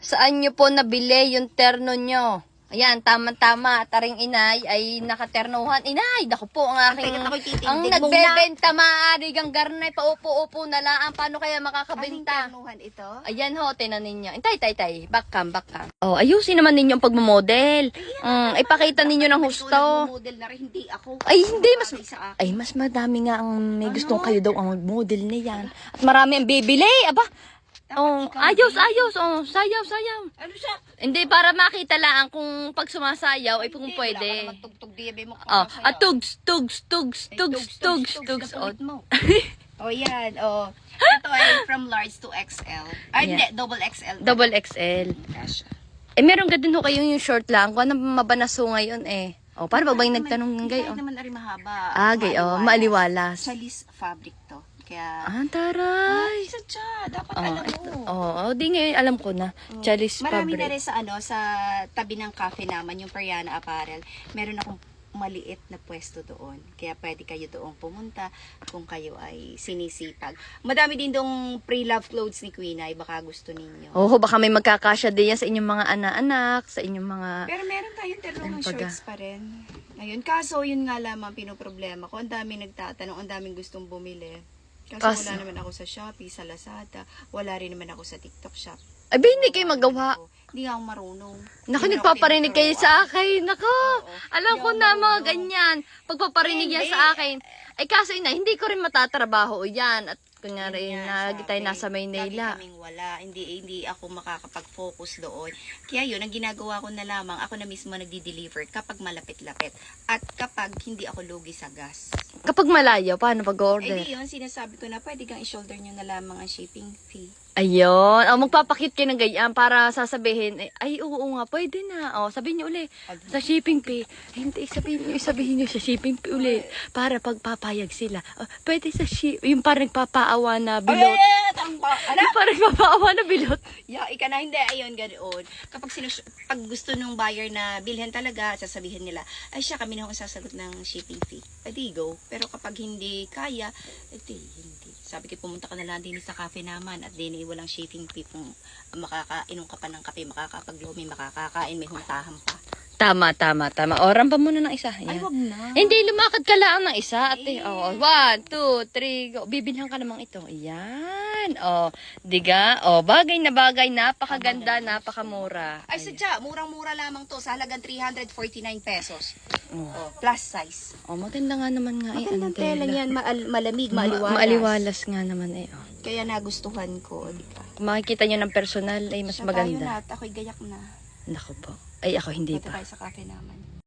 Saan nyo po nabili yung terno nyo? Ayan, tama-tama. Taring inay ay nakaternuhan. Inay, dako po ang aking... Ang nagbebenta maaari gang garnay, paupo-upo na lang. Paano kaya makakabenta? ternuhan ito? Ayan ho, tinan ninyo. Tay, tay, tay. Back cam, back cam. Oh, ayusin naman ninyo ang pagmamodel. Mm, ipakita ninyo ng husto. model na rin, hindi ako. Ay, hindi. Mas, Bagay sa akin. ay, mas madami nga ang may gustong kayo daw ang model na yan. At marami ang bibili. Aba, oh, ayos, ayos. Oh, sayaw, sayaw. Ano siya? Hindi, para makita lang kung pag sumasayaw, ay kung Hindi, pwede. Wala ka naman tugtog diyabe mo. Oh, kakasayaw. at tugs, tugs, tugs, Ay, tugs, tugs, tugs. Oh, oh, yan. Oh. Ito ay from large to XL. Ay, Yeah. hindi. Double XL. double XL. Kasha. Eh, meron ka din ho kayong yung short lang. Kung ano mabanaso ngayon eh. Oh, paano ba ba yung nagtanong ng Kahit gayon? naman na rin mahaba. Ah, gayon. Maaliwalas. Chalis fabric to. Kaya, Ah, taray. ay, sadya. Dapat Oh, alam mo. Oh, oh, di ngayon alam ko na. Chalis Marami na fabric. rin sa ano sa tabi ng cafe naman yung Periana Apparel. Meron akong maliit na pwesto doon. Kaya pwede kayo doon pumunta kung kayo ay sinisipag. Madami din dong pre-love clothes ni Queen ay baka gusto ninyo. Oh, baka may magkakasya din yan sa inyong mga anak-anak, sa inyong mga... Pero meron tayong dalawang shirts pa rin. Ayun, kaso yun nga lamang pinoproblema ko. Ang daming nagtatanong, ang daming gustong bumili. Kaso, Kaso? wala naman ako sa Shopee, sa Lazada. Wala rin naman ako sa TikTok shop. Ay, ba, hindi kayo magawa. Hindi nga ako marunong. Naku, Hindi nagpaparinig kayo sa akin. Naku, Oo. alam ko na mga ganyan. Pagpaparinig yan sa akin. Ay, kaso ina, hindi ko rin matatrabaho yan. At kunyari, na tayo nasa Maynila. Lagi kaming wala. Hindi, hindi ako makakapag-focus doon. Kaya yun, ang ginagawa ko na lamang, ako na mismo nagdi-deliver kapag malapit-lapit. At kapag hindi ako lugi sa gas. Kapag malayo, paano Eh pag-order? di yun, sinasabi ko na pwede kang i-shoulder nyo na lamang ang shipping fee. Ayun. O, magpapakit kayo ng ganyan para sasabihin, eh, ay, oo nga, pwede na. O, sabihin nyo uli, sa shipping fee. Ay, hindi, sabihin nyo, sabihin nyo sa shipping fee uli. Para pagpapayag sila. O, pwede sa ship, yung parang nagpapaawa na bilot. Ay! Yung parang nagpapaawa na bilot. Ya, ika na, hindi, ayun, ganoon. Kapag sinus- pag gusto nung buyer na bilhin talaga, sasabihin nila, ay siya, kami na ang sasagot ng shipping fee. Edi go. Pero kapag hindi kaya, edi hindi. Sabi ko, pumunta ka na lang din sa cafe naman at din walang shipping fee kung makakainom ka pa ng kape, makakapaglumi, makakakain, may huntahan pa. Tama, tama, tama. Oran pa muna ng isa. Ay, Yan. wag na. Hindi, lumakad ka lang ng isa. Ate. Eh. Oh, one, two, three, go. Bibilhan ka namang ito. Yan. Oh, diga. Oh, bagay na bagay. Napakaganda, napakamura. Ay, sadya, murang-mura lamang to sa halagang 349 pesos. Oh. Plus size. Oh, maganda nga naman nga. eh, Magandang ang tela niyan, maal- malamig, Ma- maaliwalas. maaliwalas nga naman eh. Oh. Kaya nagustuhan ko, di ba? Kung makikita nyo ng personal, ay mas Siya tayo maganda. lahat, ako'y gayak na. Naku po. Ay, ako hindi pa. tayo sa cafe naman.